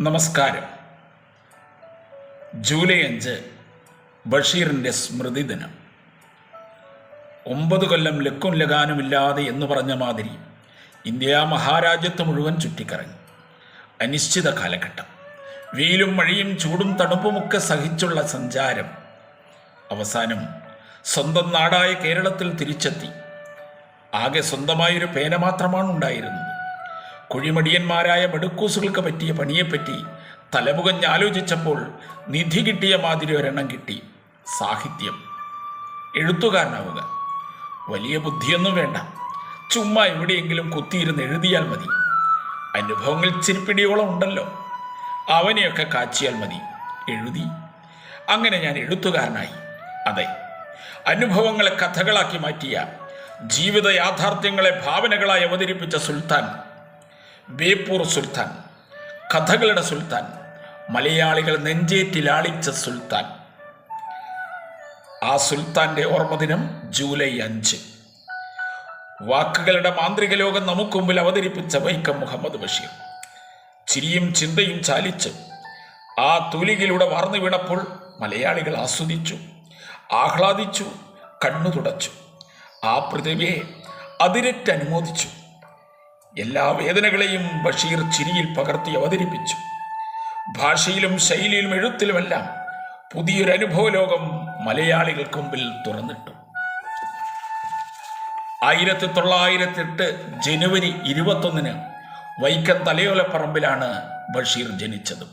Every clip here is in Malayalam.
നമസ്കാരം. ജൂലൈ അഞ്ച് ബഷീറിന്റെ സ്മൃതി ദിനം. ഒമ്പത് കൊല്ലം ലക്കും ലഗാനുമില്ലാതെ എന്ന് പറഞ്ഞ മാതിരി ഇന്ത്യ മഹാരാജ്യത്ത് മുഴുവൻ ചുറ്റിക്കറങ്ങി. അനിശ്ചിത കാലഘട്ടം. വെയിലും മഴയും ചൂടും തണുപ്പുമൊക്കെ സഹിച്ചുള്ള സഞ്ചാരം. അവസാനം സ്വന്തം നാടായ കേരളത്തിൽ തിരിച്ചെത്തി. ആകെ സ്വന്തമായൊരു പേന മാത്രമാണ് ഉണ്ടായിരുന്നത് കുഴിമടിയന്മാരായ മെടുക്കൂസുകൾക്ക് പറ്റിയ പണിയെപ്പറ്റി തലമുകഞ്ഞ് ആലോചിച്ചപ്പോൾ നിധി കിട്ടിയ മാതിരി ഒരെണ്ണം കിട്ടി. സാഹിത്യം. എഴുത്തുകാരനാവുക. വലിയ ബുദ്ധിയൊന്നും വേണ്ട. ചുമ്മാ എവിടെയെങ്കിലും കുത്തിയിരുന്ന് എഴുതിയാൽ മതി. അനുഭവങ്ങൾ ചിരിപ്പിടിയോളം ഉണ്ടല്ലോ. അവനെയൊക്കെ കാച്ചിയാൽ മതി. എഴുതി. അങ്ങനെ ഞാൻ എഴുത്തുകാരനായി. അതെ. അനുഭവങ്ങളെ കഥകളാക്കി മാറ്റിയ ജീവിത യാഥാർത്ഥ്യങ്ങളെ ഭാവനകളായി അവതരിപ്പിച്ച സുൽത്താൻ ബേപ്പൂർ സുൽത്താൻ കഥകളുടെ സുൽത്താൻ മലയാളികൾ നെഞ്ചേറ്റിലാളിച്ച സുൽത്താൻ. ആ സുൽത്താന്റെ ഓർമ്മദിനം ജൂലൈ അഞ്ച്. വാക്കുകളുടെ മാന്ത്രിക ലോകം നമുക്ക് മുമ്പിൽ അവതരിപ്പിച്ച വൈക്കം മുഹമ്മദ് ബഷീർ. ചിരിയും ചിന്തയും ചാലിച്ച് ആ തൂലികയിലൂടെ വാർന്നു വീണപ്പോൾ മലയാളികൾ ആസ്വദിച്ചു ആഹ്ലാദിച്ചു കണ്ണു തുടച്ചു ആ പ്രതിഭയെ അതിരറ്റ് അനുമോദിച്ചു. എല്ലാ വേദനകളെയും ബഷീർ ചിരിയിൽ പകർത്തി അവതരിപ്പിച്ചു. ഭാഷയിലും ശൈലിയിലും എഴുത്തിലുമെല്ലാം പുതിയൊരു അനുഭവ ലോകം മലയാളികൾക്ക് മുമ്പിൽ തുറന്നിട്ടു. ആയിരത്തി തൊള്ളായിരത്തി എട്ട് ജനുവരി ഇരുപത്തൊന്നിന് വൈക്കം തലയോലപ്പറമ്പിലാണ് ബഷീർ ജനിച്ചത്.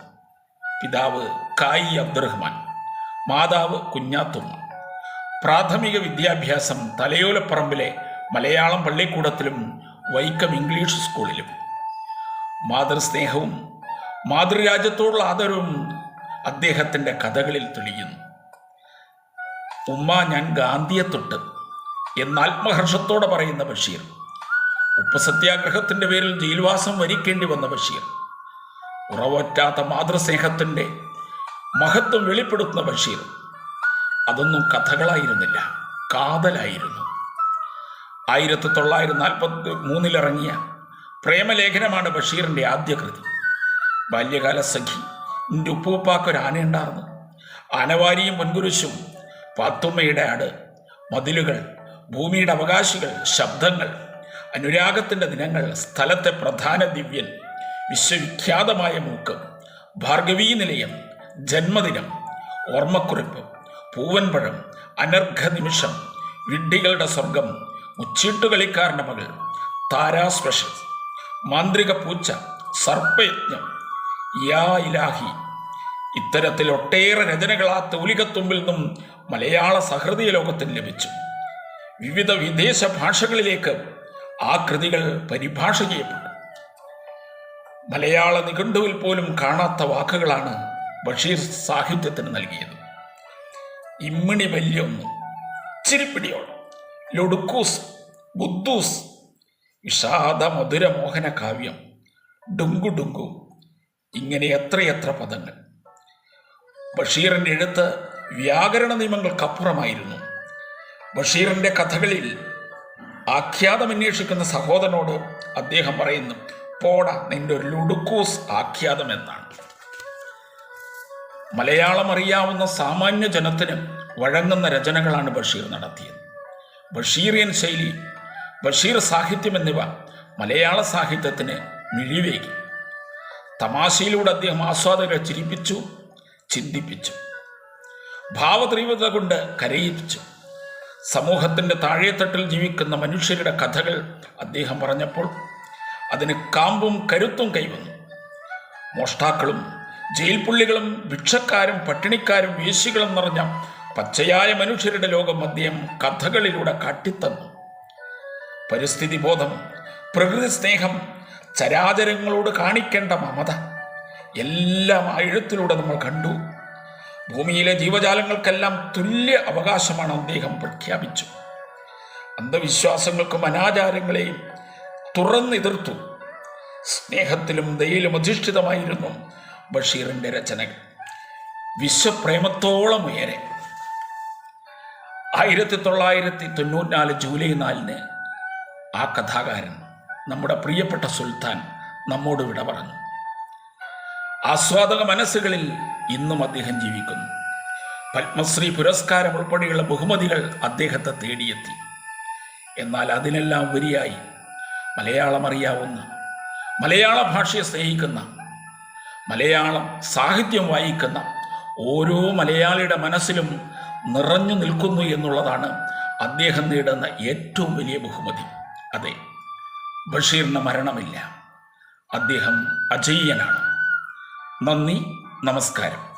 പിതാവ് കായി അബ്ദുറഹ്മാൻ മാതാവ് കുഞ്ഞാത്തുമ്മ. പ്രാഥമിക വിദ്യാഭ്യാസം തലയോലപ്പറമ്പിലെ മലയാളം പള്ളിക്കൂടത്തിലും വൈക്കം ഇംഗ്ലീഷ് സ്കൂളിലും. മാതൃസ്നേഹവും മാതൃരാജ്യത്തോടുള്ള ആദരവും അദ്ദേഹത്തിന്റെ കഥകളിൽ തെളിയുന്നു. ഉമ്മ ഞാൻ ഗാന്ധിയെ തൊട്ട് എന്ന് ആത്മഹർഷത്തോടെ പറയുന്ന ബഷീർ. ഉപ്പ് സത്യാഗ്രഹത്തിന്റെ പേരിൽ ജയിൽവാസം വരിക്കേണ്ടി വന്ന ബഷീർ. ഉറവറ്റാത്ത മാതൃസ്നേഹത്തിന്റെ മഹത്വം വെളിപ്പെടുത്തുന്ന ബഷീർ. അതൊന്നും കഥകളായിരുന്നില്ല കാതലായിരുന്നു. ആയിരത്തി തൊള്ളായിരത്തി നാൽപ്പത്തി മൂന്നിലിറങ്ങിയ പ്രേമലേഖനമാണ് ബഷീറിന്റെ ആദ്യ കൃതി. ബാല്യകാല സഖി എന്റെ ഉപ്പുപ്പാക്കൊരു ആനയുണ്ടായിരുന്നു ആനവാരിയും പൊൻകുരിശും പാത്തുമ്മയുടെ ആട്. മതിലുകൾ ഭൂമിയുടെ അവകാശികൾ ശബ്ദങ്ങൾ അനുരാഗത്തിന്റെ ദിനങ്ങൾ സ്ഥലത്തെ പ്രധാന ദിവ്യൻ വിശ്വവിഖ്യാതമായ മൂക്ക് ഭാർഗവീ നിലയം ജന്മദിനം ഓർമ്മക്കുറിപ്പ് പൂവൻപഴം അനർഘനിമിഷം വിഡ്ഢികളുടെ സ്വർഗം മുച്ചീട്ടുകളിക്കാരന്റെ മകൾ. താരാ സ്പെഷ്യൽ മാന്ത്രിക പൂച്ച സർപ്പയജ്ഞം. യാ ഇലാഹി. ഇത്തരത്തിൽ ഒട്ടേറെ രചനകൾ ആ തൂലികത്തുമ്പിൽ നിന്നും മലയാള സഹൃദയ ലോകത്തിന് ലഭിച്ചു. വിവിധ വിദേശ ഭാഷകളിലേക്ക് ആ കൃതികൾ പരിഭാഷ ചെയ്യപ്പെട്ടു. മലയാള നിഘണ്ടുവിൽ പോലും കാണാത്ത വാക്കുകളാണ് ബഷീർ സാഹിത്യത്തിന് നൽകിയത്. ഇമ്മിണി വല്യൊന്ന്. ചിരിപ്പിടിയോളം ലൊടുക്കൂസ് ബുദ്ധൂസ് വിഷാദ മധുരമോഹന കാവ്യം ഡുങ്കു ഡുങ്കു ഇങ്ങനെ എത്രയെത്ര പദങ്ങൾ. ബഷീറിന്റെ എഴുത്ത് വ്യാകരണ നിയമങ്ങൾക്കപ്പുറമായിരുന്നു. ബഷീറിന്റെ കഥകളിൽ ആഖ്യാതമന്വേഷിക്കുന്ന സഹോദരനോട് അദ്ദേഹം പറയുന്നു പോട നിന്റെ ഒരു ലുഡുക്കൂസ് ആഖ്യാതം എന്നാണ്. മലയാളം അറിയാവുന്ന സാമാന്യ ജനത്തിന് വഴങ്ങുന്ന രചനകളാണ് ബഷീർ നടത്തിയത്. ബഷീറിയൻ ശൈലി ബഷീർ സാഹിത്യം എന്നിവ മലയാള സാഹിത്യത്തിന് മിഴിവേകി. തമാശയിലൂടെ അദ്ദേഹം ആസ്വാദകരെ ചിരിപ്പിച്ചു ചിന്തിപ്പിച്ചു. ഭാവതീവ്രത കൊണ്ട് കരയിപ്പിച്ചു. സമൂഹത്തിന്റെ താഴേത്തട്ടിൽ ജീവിക്കുന്ന മനുഷ്യരുടെ കഥകൾ അദ്ദേഹം പറഞ്ഞപ്പോൾ അതിന് കാമ്പും കരുത്തും കൈവന്നു. മോഷ്ടാക്കളും ജയിൽ പുള്ളികളും ഭിക്ഷക്കാരും പട്ടിണിക്കാരും വേശികളും നിറഞ്ഞ പച്ചയായ മനുഷ്യരുടെ ലോകം മദ്യം കഥകളിലൂടെ കാട്ടിത്തന്നു. പരിസ്ഥിതി ബോധം പ്രകൃതി സ്നേഹം ചരാചരങ്ങളോട് കാണിക്കേണ്ട മമത എല്ലാം ആ എഴുത്തിലൂടെ നമ്മൾ കണ്ടു. ഭൂമിയിലെ ജീവജാലങ്ങൾക്കെല്ലാം തുല്യ അവകാശമാണ് അദ്ദേഹം പ്രഖ്യാപിച്ചു. അന്ധവിശ്വാസങ്ങൾക്കും അനാചാരങ്ങളെയും തുറന്നെതിർത്തു. സ്നേഹത്തിലും ദയയിലും അധിഷ്ഠിതമായിരുന്നു ബഷീറിന്റെ രചനകൾ. വിശ്വപ്രേമത്തോളം ഉയരെ. ആയിരത്തി തൊള്ളായിരത്തി തൊണ്ണൂറ്റിനാല് ജൂലൈ നാലിന് ആ കഥാകാരൻ നമ്മുടെ പ്രിയപ്പെട്ട സുൽത്താൻ നമ്മോട് വിട പറഞ്ഞു. ആസ്വാദക മനസ്സുകളിൽ ഇന്നും അദ്ദേഹം ജീവിക്കുന്നു. പത്മശ്രീ പുരസ്കാരം ഉൾപ്പെടെയുള്ള ബഹുമതികൾ അദ്ദേഹത്തെ തേടിയെത്തി. എന്നാൽ അതിനെല്ലാം ഉപരിയായി മലയാളം അറിയാവുന്ന മലയാള ഭാഷയെ സ്നേഹിക്കുന്ന മലയാളം സാഹിത്യം വായിക്കുന്ന ഓരോ മലയാളിയുടെ മനസ്സിലും നിറഞ്ഞു നിൽക്കുന്നു എന്നുള്ളതാണ് അദ്ദേഹം നേടുന്ന ഏറ്റവും വലിയ ബഹുമതി. അതെ ബഷീറിന് മരണമില്ല. അദ്ദേഹം അജയ്യനാണ്. നന്ദി നമസ്കാരം.